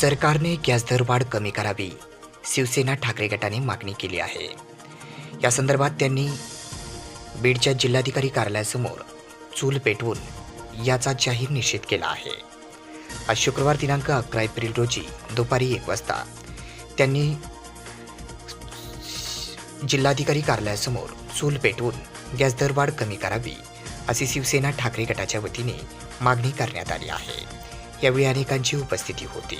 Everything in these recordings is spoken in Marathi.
सरकारने गॅस दरवाढ कमी करावी शिवसेना ठाकरे गटाने मागणी केली आहे. या संदर्भात त्यांनी बीडच्या जिल्हाधिकारी कार्यालयासमोर चूल पेटवून याचा जाहीर निषेध केला आहे. आज शुक्रवार दिनांक अकरा एप्रिल रोजी दुपारी एक वाजता त्यांनी जिल्हाधिकारी कार्यालयासमोर चूल पेटवून गॅस दरवाढ कमी करावी अशी शिवसेना ठाकरे गटाच्या वतीने मागणी करण्यात आली आहे. यावेळी अनेकांची उपस्थिती होती.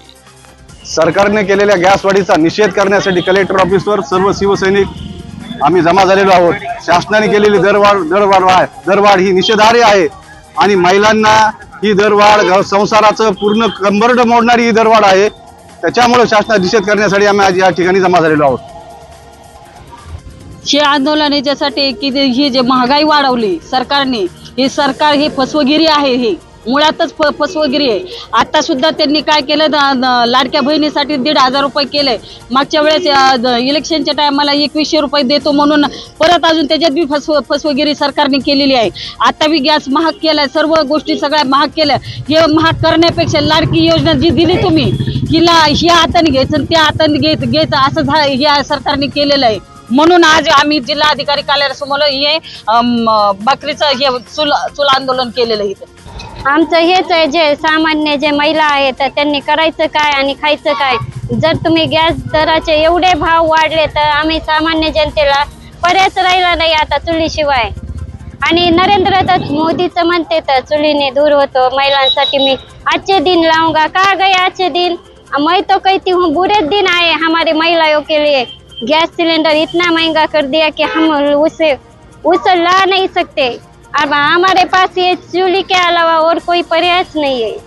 सरकारने केलेल्या गॅस वाढीचा निषेध करण्यासाठी कलेक्टर ऑफिसवर सर्व शिवसैनिक आम्ही जमा झालेलो आहोत. शासनाने केलेली दरवाढ दरवाढ आहे दरवाढ ही निषेधार्ह आहे आणि महिलांना ही दरवाढ संसाराचं पूर्ण कंबरड मोडणारी ही दरवाढ आहे. त्याच्यामुळे शासनात निषेध करण्यासाठी आम्ही आज या ठिकाणी जमा झालेलो आहोत. हे आंदोलन याच्यासाठी की ते- ही जे महागाई वाढवली सरकारने हे सरकार हे फसवगिरी आहे हे. मुळातच फ फसवगिरी आहे. आता सुद्धा त्यांनी काय केलं द- लाडक्या बहिणीसाठी दीड हजार रुपये केले. मागच्या वेळेस द- इलेक्शनच्या टायमाला एकवीसशे रुपये देतो म्हणून परत अजून त्याच्यात बी फसव फसवगिरी सरकारने केलेली आहे. आता बी गॅस महाग केलाय सर्व गोष्टी सगळ्या महाग केल्या. हे महाग करण्यापेक्षा लाडकी योजना जी दिली तुम्ही हिला ह्या हाताने घ्यायचं आणि त्या हाताने घेत घ्यायचं असं झा या सरकारने केलेलं आहे. म्हणून आज आम्ही जिल्हाधिकारी कार्यालयासमोर हे बकरीचं हे चूल चूल आंदोलन केलेलं आहे इथं. आमचं हेच आहे जे सामान्य जे महिला आहेत तर त्यांनी करायचं काय आणि खायचं काय? जर तुम्ही गॅस दराचे एवढे भाव वाढले तर आम्ही सामान्य जनतेला पर्यायच राहिला नाही आता चुलीशिवाय. आणि नरेंद्र दत्त मोदीचं म्हणते तर चुलीने दूर होतो महिलांसाठी. मी आजचे दिन लावूंगा. का गए आजचे दिन? मैं तो कहती हूँ बुरे दिन आए हमारे महिलाओं के लिए. गैस सिलेंडर इतना महंगा कर दिया कि हम उसे उसे ला नहीं सकते. अब हमारे पास ये चूल्ही के अलावा और कोई पर्यायच नाही आहे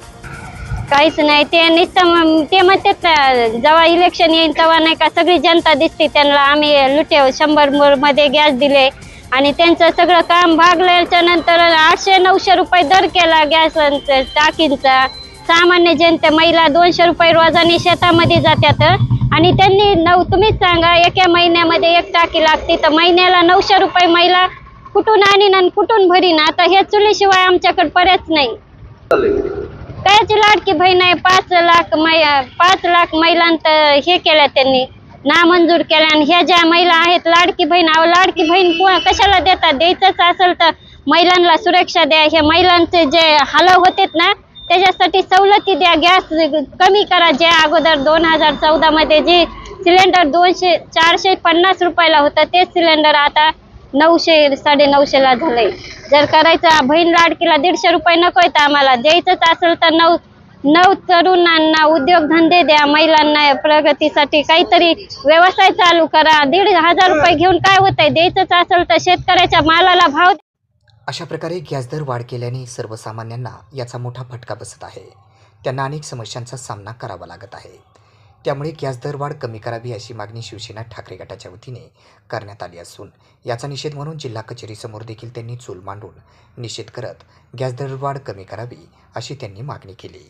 काहीच नाही ते नुसतं ते म्हणतात ना, जेव्हा इलेक्शन येईल तेव्हा नाही का सगळी जनता दिसते त्यांना आम्ही लुटे शंभरमध्ये गॅस दिले आणि त्यांचं सगळं काम भागल्याच्या नंतर आठशे नऊशे रुपये दर केला गॅस टाकींचा. सामान्य जनता महिला दोनशे रुपये रोजाने शेतामध्ये जातात आणि त्यांनी नऊ तुम्हीच सांगा एका महिन्यामध्ये एक टाकी लागते तर महिन्याला नऊशे रुपये महिला कुठून आणीन आणि कुठून भरीन? आता हे चुलीशिवाय आमच्याकडे पर्याच नाही. कायची लाडकी बहीण आहे पाच लाख पाच लाख महिलांत हे केल्या त्यांनी नामंजूर केल्या आणि ह्या ज्या महिला आहेत लाडकी बहीण अहो लाडकी बहीण कशाला देतात? द्यायचंच असेल तर महिलांना सुरक्षा द्या. हे महिलांचे जे हलव होतेत ना त्याच्यासाठी सवलती द्या. गॅस कमी करा. जे अगोदर दोन हजार चौदा मध्ये जे सिलेंडर दोनशे चारशे पन्नास रुपयाला होतं तेच सिलेंडर आता नऊशे साडे नऊशेला झालंय. जर करायचं बहीण लाडकीला दीडशे रुपये नको तर आम्हाला द्यायचंच असेल तर नऊ नऊ तरुणांना उद्योगधंदे द्या महिलांना प्रगतीसाठी काहीतरी व्यवसाय चालू करा. दीड हजार रुपये घेऊन काय होतंय? द्यायचंच असेल तर शेतकऱ्याच्या मालाला भाव अशा प्रकारे गॅस दर वाढ केल्याने सर्वसामान्यांना याचा मोठा फटका बसत आहे. त्यांना अनेक समस्यांचा सामना करावा लागत आहे. त्यामुळे गॅस दरवाढ कमी करावी अशी मागणी शिवसेना ठाकरे गटाच्या वतीने करण्यात आली असून याचा निषेध म्हणून जिल्हा कचेरीसमोर देखील त्यांनी चूल मांडून निषेध करत गॅस दरवाढ कमी करावी अशी त्यांनी मागणी केली.